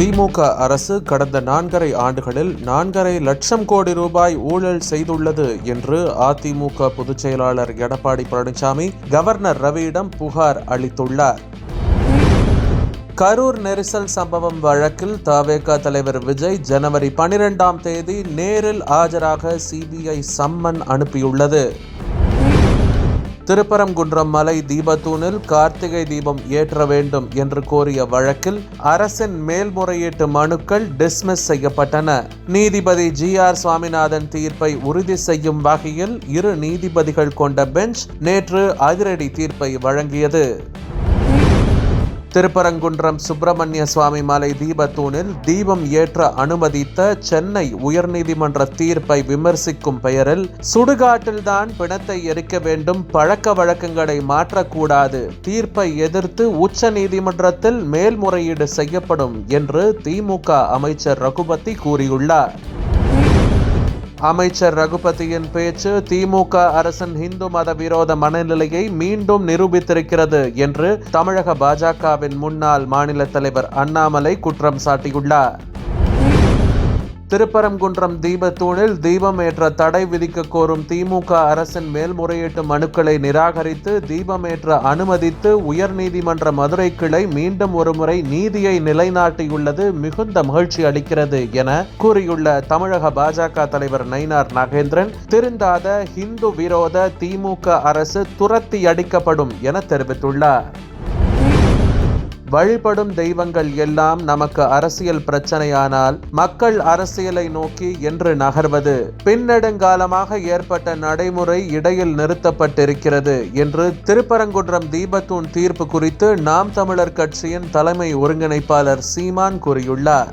திமுக அரசு கடந்த நான்கரை ஆண்டுகளில் நான்கரை லட்சம் கோடி ரூபாய் ஊழல் செய்துள்ளது என்று அதிமுக பொதுச் செயலாளர் எடப்பாடி பழனிசாமி கவர்னர் ரவியிடம் புகார் அளித்துள்ளார். கரூர் நெரிசல் சம்பவம் வழக்கில் தவேக தலைவர் விஜய் ஜனவரி பனிரெண்டாம் தேதி நேரில் ஆஜராக சிபிஐ சம்மன் அனுப்பியுள்ளது. திருப்பரங்குன்றம் மலை தீபத்தூணில் கார்த்திகை தீபம் ஏற்ற வேண்டும் என்று கோரிய வழக்கில் அரசின் மேல்முறையீட்டு மனுக்கள் டிஸ்மிஸ் செய்யப்பட்டன. நீதிபதி ஜி ஆர் சுவாமிநாதன் தீர்ப்பை உறுதி செய்யும் வகையில் இரு நீதிபதிகள் கொண்ட பெஞ்ச் நேற்று அதிரடி தீர்ப்பை வழங்கியது. திருப்பரங்குன்றம் சுப்பிரமணிய சுவாமி மலை தீபத்தூணில் தீபம் ஏற்ற அனுமதித்த சென்னை உயர்நீதிமன்ற தீர்ப்பை விமர்சிக்கும் பெயரில் சுடுகாட்டில்தான் பிணத்தை எரிக்க வேண்டும் பழக்க வழக்கங்களை மாற்றக்கூடாது தீர்ப்பை எதிர்த்து உச்ச நீதிமன்றத்தில் மேல்முறையீடு செய்யப்படும் என்று திமுக அமைச்சர் ரகுபதி கூறியுள்ளார். அமைச்சர் ரகுபதியின் பேச்சு திமுக அரசின் இந்து மத விரோத மனநிலையை மீண்டும் நிரூபித்திருக்கிறது என்று தமிழக பாஜகவின் முன்னாள் மாநில தலைவர் அண்ணாமலை குற்றம் சாட்டியுள்ளார். திருப்பரங்குன்றம் தீபத்தூணில் தீபம் ஏற்ற தடை விதிக்க கோரும் திமுக அரசின் மேல்முறையீட்டு மனுக்களை நிராகரித்து தீபமேற்ற அனுமதித்து உயர்நீதிமன்ற மதுரை கிளை மீண்டும் ஒருமுறை நீதியை நிலைநாட்டியுள்ளது மிகுந்த மகிழ்ச்சி அளிக்கிறது என கூறியுள்ள தமிழக பாஜக தலைவர் நயினார் நாகேந்திரன் திருந்தாத ஹிந்து விரோத திமுக அரசு துரத்தி அடிக்கப்படும் என தெரிவித்துள்ளார். வழிபடும் தெய்வங்கள் எல்லாம் நமக்கு அரசியல் பிரச்சனையானால் மக்கள் அரசியலை நோக்கி என்று நகர்வது பின்னெடுங்காலமாக ஏற்பட்ட நடைமுறை இடையில் நிறுத்தப்பட்டிருக்கிறது என்று திருப்பரங்குன்றம் தீபத்தூண் தீர்ப்பு குறித்து நாம் தமிழர் கட்சியின் தலைமை ஒருங்கிணைப்பாளர் சீமான் கூறியுள்ளார்.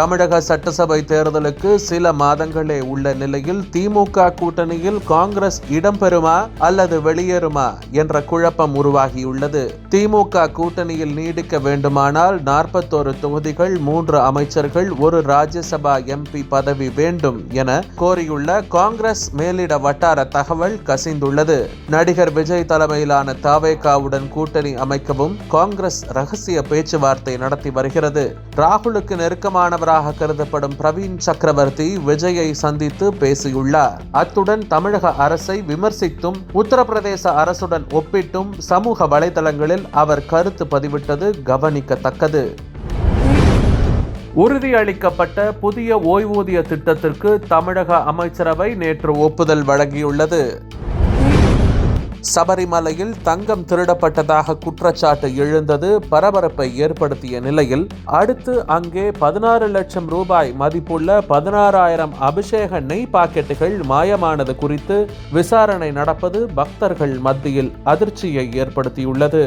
தமிழக சட்டசபை தேர்தலுக்கு சில மாதங்களே உள்ள நிலையில் திமுக கூட்டணியில் காங்கிரஸ் இடம்பெறுமா அல்லது வெளியேறுமா என்ற குழப்பம் உருவாகியுள்ளது. திமுக கூட்டணியில் நீடிக்க வேண்டுமானால் நாற்பத்தோரு தொகுதிகள் மூன்று அமைச்சர்கள் ஒரு ராஜ்யசபா எம்பி பதவி வேண்டும் என கோரியுள்ள காங்கிரஸ் மேலிட வட்டார தகவல் கசிந்துள்ளது. நடிகர் விஜய் தலைமையிலான தாவேகாவுடன் கூட்டணி அமைக்கவும் காங்கிரஸ் ரகசிய பேச்சுவார்த்தை நடத்தி வருகிறது. ராகுலுக்கு நெருக்கமானவர் தலைவராக கருதப்படும் பிரவீன் சக்கரவர்த்தி விஜயை சந்தித்து பேசியுள்ளார். அத்துடன் தமிழக அரசை விமர்சித்தும் உத்தரப்பிரதேச அரசுடன் ஒப்பிட்டும் சமூக வலைதளங்களில் அவர் கருத்து பதிவிட்டது கவனிக்கத்தக்கது. உறுதியளிக்கப்பட்ட புதிய ஓய்வூதிய திட்டத்திற்கு தமிழக அமைச்சரவை நேற்று ஒப்புதல் வழங்கியுள்ளது. சபரிமலையில் தங்கம் திருடப்பட்டதாக குற்றச்சாட்டு எழுந்தது பரபரப்பை ஏற்படுத்திய நிலையில் அடுத்து அங்கே பதினாறு லட்சம் ரூபாய் மதிப்புள்ள பதினாறாயிரம் அபிஷேக நெய் பாக்கெட்டுகள் மாயமானது குறித்து விசாரணை நடப்பது பக்தர்கள் மத்தியில் அதிர்ச்சியை ஏற்படுத்தியுள்ளது.